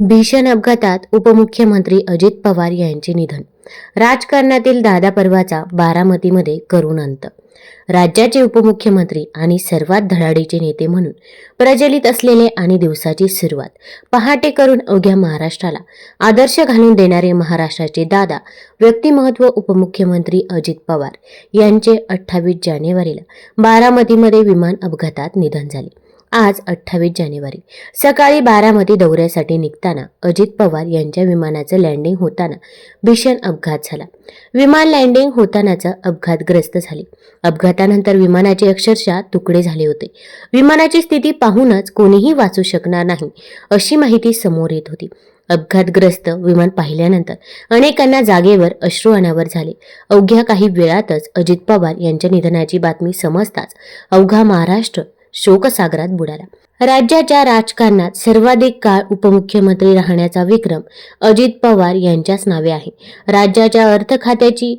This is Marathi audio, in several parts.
भीषण अपघातात उपमुख्यमंत्री अजित पवार यांचे निधन. राजकारणातील दादा पर्वाचा बारामतीमध्ये करून अंत. राज्याचे उपमुख्यमंत्री आणि सर्वात धडाडीचे नेते म्हणून प्रचलित असलेले आणि दिवसाची सुरुवात पहाटे करून अवघ्या महाराष्ट्राला आदर्श घालून देणारे महाराष्ट्राचे दादा व्यक्तिमहत्व उपमुख्यमंत्री अजित पवार यांचे अठ्ठावीस जानेवारीला बारामतीमध्ये विमान अपघातात निधन झाले. आज अठ्ठावीस जानेवारी. सकाळी बारामती दौऱ्यासाठी निघताना अजित पवार यांच्या विमानाचं लँडिंग होताना भीषण अपघात झाला. विमान लँडिंग होतानाचा अपघातग्रस्त झाले. अपघातानंतर विमानाचे अक्षरशः तुकडे झाले होते. विमानाची स्थिती पाहूनच कोणीही वाचू शकणार नाही अशी माहिती समोर येत होती. अपघातग्रस्त विमान पाहिल्यानंतर अनेकांना जागेवर अश्रू अनावर झाले. अवघ्या काही वेळातच अजित पवार यांच्या निधनाची बातमी समजताच अवघा महाराष्ट्र शोकसागरात बुडाला. राज्याच्या राजकारणात सर्वाधिक काळ उपमुख्यमंत्री राहण्याचा विक्रम अजित पवार यांच्याच नावे आहे. राज्याच्या अर्थ खात्याची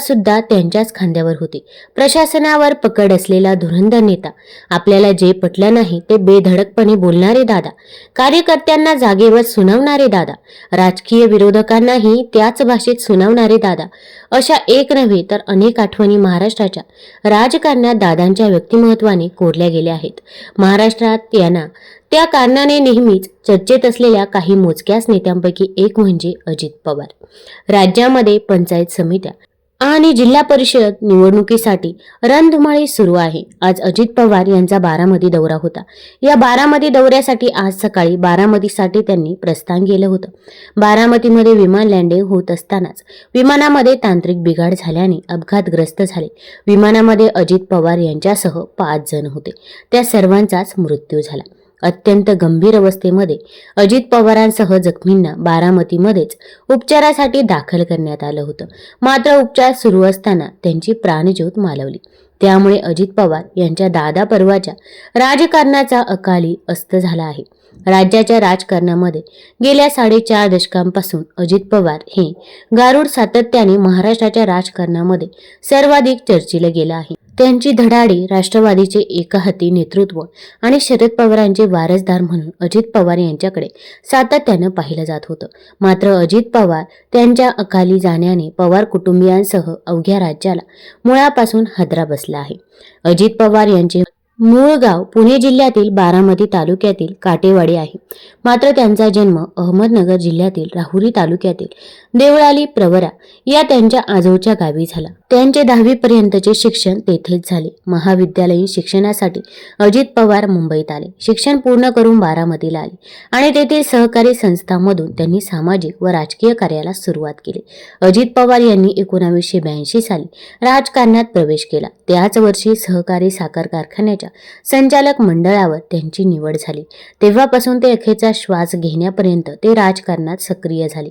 सुद्धा त्यांच्याच खांद्यावर होती. प्रशासनावर पकड असलेला धुरंधर नेता आपल्याला जे पटलं नाही ते बेधडकपणे बोलणारे दादा कार्यकर्त्यांना जागेवर सुनावणारे दादा राजकीय विरोधकांनाही त्याच भाषेत सुनावणारे दादा अशा एक नव्हे तर अनेक आठवणी महाराष्ट्राच्या राजकारणात दादांच्या व्यक्तिमत्वाने कोरल्या गेल्या आहेत. महाराष्ट्रात यांना त्या कारणाने नेहमीच चर्चेत असलेल्या काही मोजक्याच नेत्यांपैकी एक म्हणजे अजित पवार. राज्यामध्ये पंचायत समित्या आणि जिल्हा परिषद निवडणुकीसाठी रणधुमाळी सुरू आहे. आज अजित पवार यांचा बारामती दौरा होता. या बारामती दौऱ्यासाठी आज सकाळी बारामतीसाठी त्यांनी प्रस्थान केलं होतं. बारामतीमध्ये विमान लँडिंग होत असतानाच विमानामध्ये तांत्रिक बिघाड झाल्याने अपघातग्रस्त झाले. विमानामध्ये अजित पवार यांच्यासह पाच जण होते. त्या सर्वांचाच मृत्यू झाला. अत्यंत गंभीर अवस्थेमध्ये अजित पवारांसह जखमींना बारामतीमध्येच उपचारासाठी दाखल करण्यात आलं होतं. मात्र उपचार सुरू असताना त्यांची प्राणज्योत मालवली. त्यामुळे अजित पवार यांच्या दादा पर्वाच्या राजकारणाचा अकाली अस्त झाला आहे. राज्याच्या राजकारणामध्ये गेल्या साडेचार दशकांपासून अजित पवार हे गारुड सातत्याने महाराष्ट्राच्या राजकारणामध्ये सर्वाधिक चर्चेला गेलं आहे. त्यांची धडाडी राष्ट्रवादीचे एकहाती नेतृत्व आणि शरद पवारांचे वारसदार म्हणून अजित पवार यांच्याकडे सातत्यानं पाहिलं जात होतं. मात्र अजित पवार त्यांच्या अकाली जाण्याने पवार कुटुंबियांसह अवघ्या राज्याला मुळापासून हादरा बसला आहे. अजित पवार यांचे मूळ गाव पुणे जिल्ह्यातील बारामती तालुक्यातील काटेवाडी आहे. मात्र त्यांचा जन्म अहमदनगर जिल्ह्यातील राहुरी तालुक्यातील देवळाली प्रवरा या त्यांच्या आजोच्या गावी झाला. त्यांचे दहावीपर्यंतचे शिक्षण तेथेच झाले. महाविद्यालयीन शिक्षणासाठी अजित पवार मुंबईत आले. शिक्षण पूर्ण करून बारामतीला आले आणि तेथील सहकारी संस्थांमधून त्यांनी सामाजिक व राजकीय कार्याला सुरुवात केली. अजित पवार यांनी एकोणावीसशे ब्याऐंशी साली राजकारणात प्रवेश केला. त्याच वर्षी सहकारी साखर कारखान्याच्या संचालक मंडळावर त्यांची निवड झाली. तेव्हापासून ते अखेचा श्वास घेण्यापर्यंत ते राजकारणात सक्रिय झाले.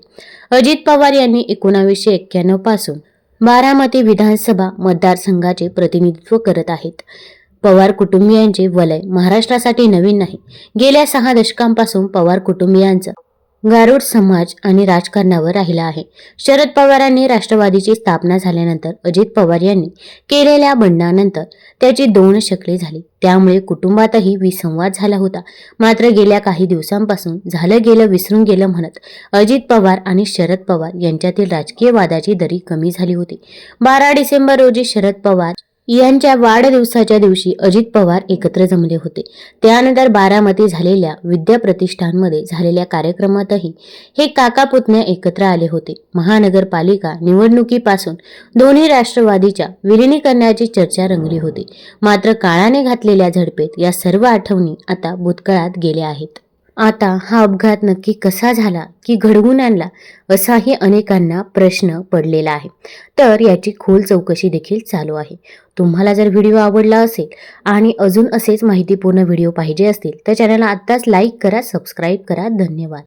अजित पवार यांनी एकोणावीसशे एक्क्याण्णवपासून बारामती विधानसभा मतदारसंघाचे प्रतिनिधित्व करत आहेत. पवार कुटुंबियांचे वलय महाराष्ट्रासाठी नवीन नाही. गेल्या सहा दशकांपासून पवार कुटुंबियांचं गारुड समाज आणि राजकारणावर राहिला आहे. शरद पवारांनी राष्ट्रवादीची स्थापना झाल्यानंतर अजित पवार यांनी केलेल्या बंडानंतर त्याची दोन शकले झाली. त्यामुळे कुटुंबातही विसंवाद झाला होता. मात्र गेल्या काही दिवसांपासून झालं गेलं विसरून गेलं म्हणत अजित पवार आणि शरद पवार यांच्यातील राजकीय वादाची दरी कमी झाली होती. बारा डिसेंबर रोजी शरद पवार यांच्या वाढदिवसाच्या दिवशी अजित पवार एकत्र जमले होते. त्यानंतर बारामती झालेल्या विद्याप्रतिष्ठानमध्ये झालेल्या कार्यक्रमातही हे काका पुतण्या एकत्र आले होते. महानगरपालिका निवडणुकीपासून दोन्ही राष्ट्रवादीच्या विलिनीकरणाची चर्चा रंगली होती. मात्र काळाने घातलेल्या झडपेत या सर्व आठवणी आता भूतकाळात गेल्या आहेत. आता हा अपघात नक्की कसा झाला की घडवून आणला असाही अनेकांना प्रश्न पडलेला आहे. तर याची खोल चौकशी देखील चालू आहे. तुम्हाला जर व्हिडिओ आवडला असेल आणि अजून असेच माहितीपूर्ण व्हिडिओ पाहिजे असतील तर चॅनलला आत्ताच लाईक करा सबस्क्राईब करा. धन्यवाद.